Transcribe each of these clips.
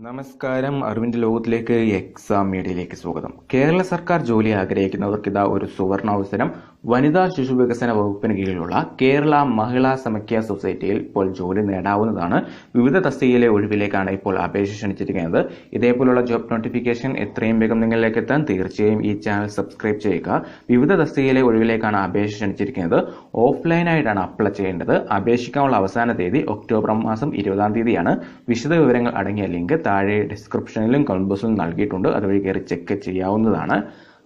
നമസ്കാരം. അറിവിന്റെ ലോകത്തിലേക്ക് എക്സാം മീഡിയയിലേക്ക് സ്വാഗതം. കേരള സർക്കാർ ജോലി ആഗ്രഹിക്കുന്നവർക്ക് ഇതാ ഒരു സുവർണ അവസരം. വനിതാ ശിശു വികസന വകുപ്പിന് കീഴിലുള്ള കേരള മഹിളാ സമക്യ സൊസൈറ്റിയിൽ ഇപ്പോൾ ജോലി നേടാവുന്നതാണ്. വിവിധ തസ്തികയിലെ ഒഴിവിലേക്കാണ് ഇപ്പോൾ അപേക്ഷ ക്ഷണിച്ചിരിക്കുന്നത്. ഇതേപോലുള്ള ജോബ് നോട്ടിഫിക്കേഷൻ എത്രയും വേഗം നിങ്ങളിലേക്ക് എത്താൻ തീർച്ചയായും ഈ ചാനൽ സബ്സ്ക്രൈബ് ചെയ്യുക. വിവിധ തസ്തികയിലെ ഒഴിവിലേക്കാണ് അപേക്ഷ ക്ഷണിച്ചിരിക്കുന്നത്. ഓഫ്ലൈനായിട്ടാണ് അപ്ലൈ ചെയ്യേണ്ടത്. അപേക്ഷിക്കാനുള്ള അവസാന തീയതി ഒക്ടോബർ മാസം ഇരുപതാം തീയതിയാണ്. വിശദ വിവരങ്ങൾ അടങ്ങിയ ലിങ്ക് താഴെ ഡിസ്ക്രിപ്ഷനിലും കമന്റ് ബോക്സിലും നൽകിയിട്ടുണ്ട്. അതുവഴി കയറി ചെക്ക് ചെയ്യാവുന്നതാണ്.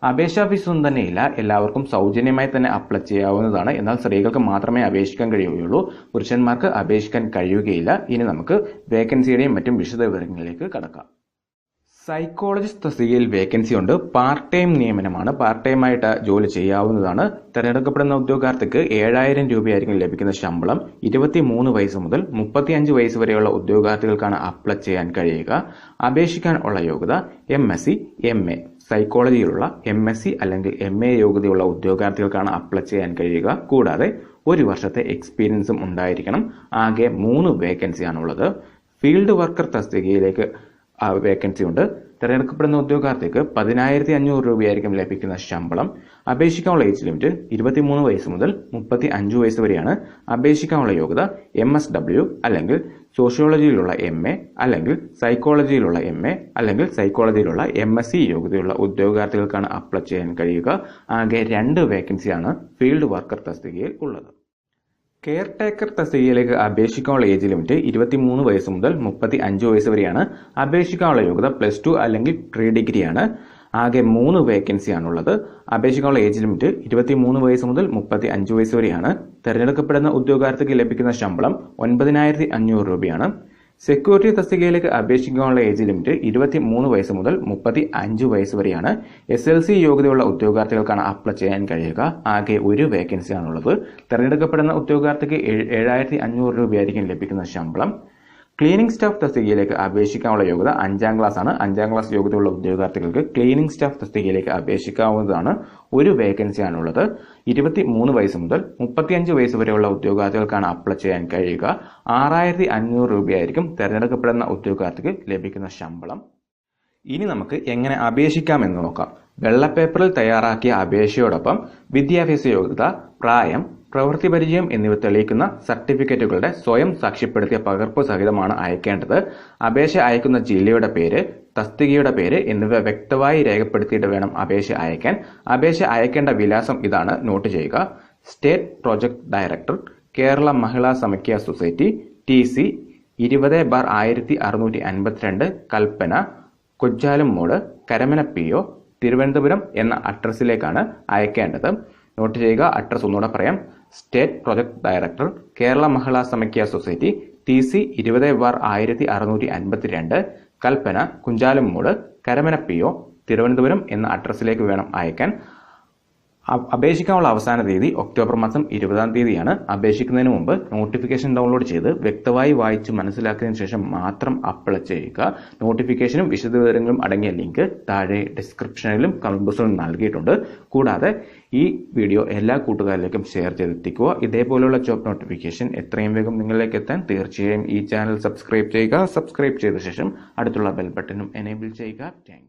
അപേക്ഷാ ഫീസൊന്നും ഇല്ല എല്ലാവർക്കും സൗജന്യമായി തന്നെ അപ്ലൈ ചെയ്യാവുന്നതാണ്. എന്നാൽ സ്ത്രീകൾക്ക് മാത്രമേ അപേക്ഷിക്കാൻ കഴിയുകയുള്ളൂ. പുരുഷന്മാർക്ക് അപേക്ഷിക്കാൻ കഴിയുകയില്ല. ഇനി നമുക്ക് വേക്കൻസിയുടെയും മറ്റും വിശദ വിവരങ്ങളിലേക്ക് കടക്കാം. സൈക്കോളജിസ്റ്റ് തസ്തികയിൽ വേക്കൻസി ഉണ്ട്. പാർട്ട് ടൈം നിയമനമാണ്. പാർട്ട് ടൈം ആയിട്ട് ജോലി ചെയ്യാവുന്നതാണ്. തിരഞ്ഞെടുക്കപ്പെടുന്ന ഉദ്യോഗാർത്ഥിക്ക് ഏഴായിരം രൂപയായിരിക്കും ലഭിക്കുന്ന ശമ്പളം. ഇരുപത്തി മൂന്ന് വയസ്സ് മുതൽ മുപ്പത്തിയഞ്ച് വയസ്സ് വരെയുള്ള ഉദ്യോഗാർത്ഥികൾക്കാണ് അപ്ലൈ ചെയ്യാൻ കഴിയുക. അപേക്ഷിക്കാൻ ഉള്ള യോഗ്യത M S C M A സൈക്കോളജിയിലുള്ള M S C അല്ലെങ്കിൽ എം എ യോഗ്യതയുള്ള ഉദ്യോഗാർത്ഥികൾക്കാണ് അപ്ലൈ ചെയ്യാൻ കഴിയുക. കൂടാതെ ഒരു വർഷത്തെ എക്സ്പീരിയൻസും ഉണ്ടായിരിക്കണം. ആകെ മൂന്ന് വേക്കൻസിയാണുള്ളത് ഫീൽഡ് വർക്കർ തസ്തികയിലേക്ക് വേക്കൻസി ഉണ്ട്. തിരഞ്ഞെടുക്കപ്പെടുന്ന ഉദ്യോഗാർത്ഥിക്ക് പതിനായിരത്തി അഞ്ഞൂറ് രൂപയായിരിക്കും ലഭിക്കുന്ന ശമ്പളം. അപേക്ഷിക്കാനുള്ള ഏജ് ലിമിറ്റ് ഇരുപത്തിമൂന്ന് വയസ്സ് മുതൽ മുപ്പത്തി അഞ്ച് വയസ്സ് വരെയാണ്. അപേക്ഷിക്കാനുള്ള യോഗ്യത എം എസ് ഡബ്ല്യു അല്ലെങ്കിൽ സോഷ്യോളജിയിലുള്ള എം എ അല്ലെങ്കിൽ സൈക്കോളജിയിലുള്ള എം എ അല്ലെങ്കിൽ സൈക്കോളജിയിലുള്ള എം എസ് സി യോഗ്യതയുള്ള ഉദ്യോഗാർത്ഥികൾക്കാണ് അപ്ലൈ ചെയ്യാൻ കഴിയുക. ആകെ രണ്ട് വേക്കൻസിയാണ് ഫീൽഡ് വർക്കർ തസ്തികയിൽ ഉള്ളത്. കെയർ ടേക്കർ തസ്തികയിലേക്ക് അപേക്ഷിക്കാനുള്ള ഏജ് ലിമിറ്റ് ഇരുപത്തിമൂന്ന് വയസ്സ് മുതൽ മുപ്പത്തി അഞ്ച് വയസ്സ് വരെയാണ്. അപേക്ഷിക്കാനുള്ള യോഗ്യത പ്ലസ് ടു അല്ലെങ്കിൽ പ്രീ ഡിഗ്രിയാണ്. ആകെ മൂന്ന് വേക്കൻസിയാണുള്ളത് അപേക്ഷിക്കാനുള്ള ഏജ് ലിമിറ്റ് ഇരുപത്തിമൂന്ന് വയസ്സ് മുതൽ മുപ്പത്തി അഞ്ച് വയസ്സ് വരെയാണ്. തിരഞ്ഞെടുക്കപ്പെടുന്ന ഉദ്യോഗാർത്ഥിക്ക് ലഭിക്കുന്ന ശമ്പളം ഒൻപതിനായിരത്തി അഞ്ഞൂറ് രൂപയാണ്. സെക്യൂരിറ്റി തസ്തികയിലേക്ക് അപേക്ഷിക്കാനുള്ള ഏജ് ലിമിറ്റ് ഇരുപത്തി മൂന്ന് വയസ്സ് മുതൽ മുപ്പത്തി അഞ്ച് വയസ്സ് വരെയാണ്. എസ് എൽ സി യോഗ്യതയുള്ള ഉദ്യോഗാർത്ഥികൾക്കാണ് അപ്ലൈ ചെയ്യാൻ കഴിയുക. ആകെ ഒരു വേക്കൻസിയാണുള്ളത് തിരഞ്ഞെടുക്കപ്പെടുന്ന ഉദ്യോഗാർത്ഥിക്ക് ഏഴായിരത്തി അഞ്ഞൂറ് രൂപയായിരിക്കും ലഭിക്കുന്ന ശമ്പളം. ക്ലീനിംഗ് സ്റ്റാഫ് തസ്തികയിലേക്ക് അപേക്ഷിക്കാനുള്ള യോഗ്യത അഞ്ചാം ക്ലാസ് ആണ്. അഞ്ചാം ക്ലാസ് യോഗ്യതയുള്ള ഉദ്യോഗാർത്ഥികൾക്ക് ക്ലീനിംഗ് സ്റ്റാഫ് തസ്തികയിലേക്ക് അപേക്ഷിക്കാവുന്നതാണ് ഒരു വേക്കൻസി വേക്കൻസിയാണുള്ളത് ഇരുപത്തി മൂന്ന് വയസ്സ് മുതൽ മുപ്പത്തിയഞ്ച് വയസ്സ് വരെയുള്ള ഉദ്യോഗാർത്ഥികൾക്കാണ് അപ്ലൈ ചെയ്യാൻ കഴിയുക. ആറായിരത്തി അഞ്ഞൂറ് രൂപയായിരിക്കും തിരഞ്ഞെടുക്കപ്പെടുന്ന ഉദ്യോഗാർത്ഥിക്ക് ലഭിക്കുന്ന ശമ്പളം. ഇനി നമുക്ക് എങ്ങനെ അപേക്ഷിക്കാമെന്ന് നോക്കാം. വെള്ളപ്പേപ്പറിൽ തയ്യാറാക്കിയ അപേക്ഷയോടൊപ്പം വിദ്യാഭ്യാസ യോഗ്യത പ്രായം പ്രവൃത്തി പരിചയം എന്നിവ തെളിയിക്കുന്ന സർട്ടിഫിക്കറ്റുകളുടെ സ്വയം സാക്ഷ്യപ്പെടുത്തിയ പകർപ്പ് സഹിതമാണ് അയക്കേണ്ടത്. അപേക്ഷ അയക്കുന്ന ജില്ലയുടെ പേര് തസ്തികയുടെ പേര് എന്നിവ വ്യക്തമായി രേഖപ്പെടുത്തിയിട്ട് വേണം അപേക്ഷ അയക്കാൻ. അപേക്ഷ അയക്കേണ്ട വിലാസം ഇതാണ്. നോട്ട് ചെയ്യുക. State project director Kerala Mahila Samakhya society T C ഇരുപത് ബാർ ആയിരത്തി അറുന്നൂറ്റി അൻപത്തിരണ്ട് Kalpana കൊച്ചാലും mode Karamana P O Thiruvananthapuram എന്ന അഡ്രസ്സിലേക്കാണ് അയക്കേണ്ടത്. നോട്ട് ചെയ്യുക. അഡ്രസ് ഒന്നുകൂടെ പറയാം. State project director Kerala Mahila Samakhya society T C ഇരുപത് ബാർ ആയിരത്തി അറുന്നൂറ്റി അൻപത്തിരണ്ട് കൽപ്പന കുഞ്ചാലുമൂട് കരമന പി ഒ തിരുവനന്തപുരം എന്ന അഡ്രസ്സിലേക്ക് വേണം അയക്കാൻ. അപേക്ഷിക്കാനുള്ള അവസാന തീയതി ഒക്ടോബർ മാസം ഇരുപതാം തീയതിയാണ്. അപേക്ഷിക്കുന്നതിന് മുമ്പ് നോട്ടിഫിക്കേഷൻ ഡൗൺലോഡ് ചെയ്ത് വ്യക്തമായി വായിച്ച് മനസ്സിലാക്കിയതിനു ശേഷം മാത്രം അപ്ലൈ ചെയ്യുക. നോട്ടിഫിക്കേഷനും വിശദവിവരങ്ങളും അടങ്ങിയ ലിങ്ക് താഴെ ഡിസ്ക്രിപ്ഷനിലും കമന്റ് നൽകിയിട്ടുണ്ട്. കൂടാതെ ഈ വീഡിയോ എല്ലാ കൂട്ടുകാരിലേക്കും ഷെയർ ചെയ്തെത്തിക്കുക. ഇതേപോലെയുള്ള ജോബ് നോട്ടിഫിക്കേഷൻ എത്രയും വേഗം നിങ്ങളിലേക്ക് എത്താൻ തീർച്ചയായും ഈ ചാനൽ സബ്സ്ക്രൈബ് ചെയ്യുക. സബ്സ്ക്രൈബ് ചെയ്ത ശേഷം അടുത്തുള്ള ബെൽ ബട്ടണും എനേബിൾ ചെയ്യുക. താങ്ക്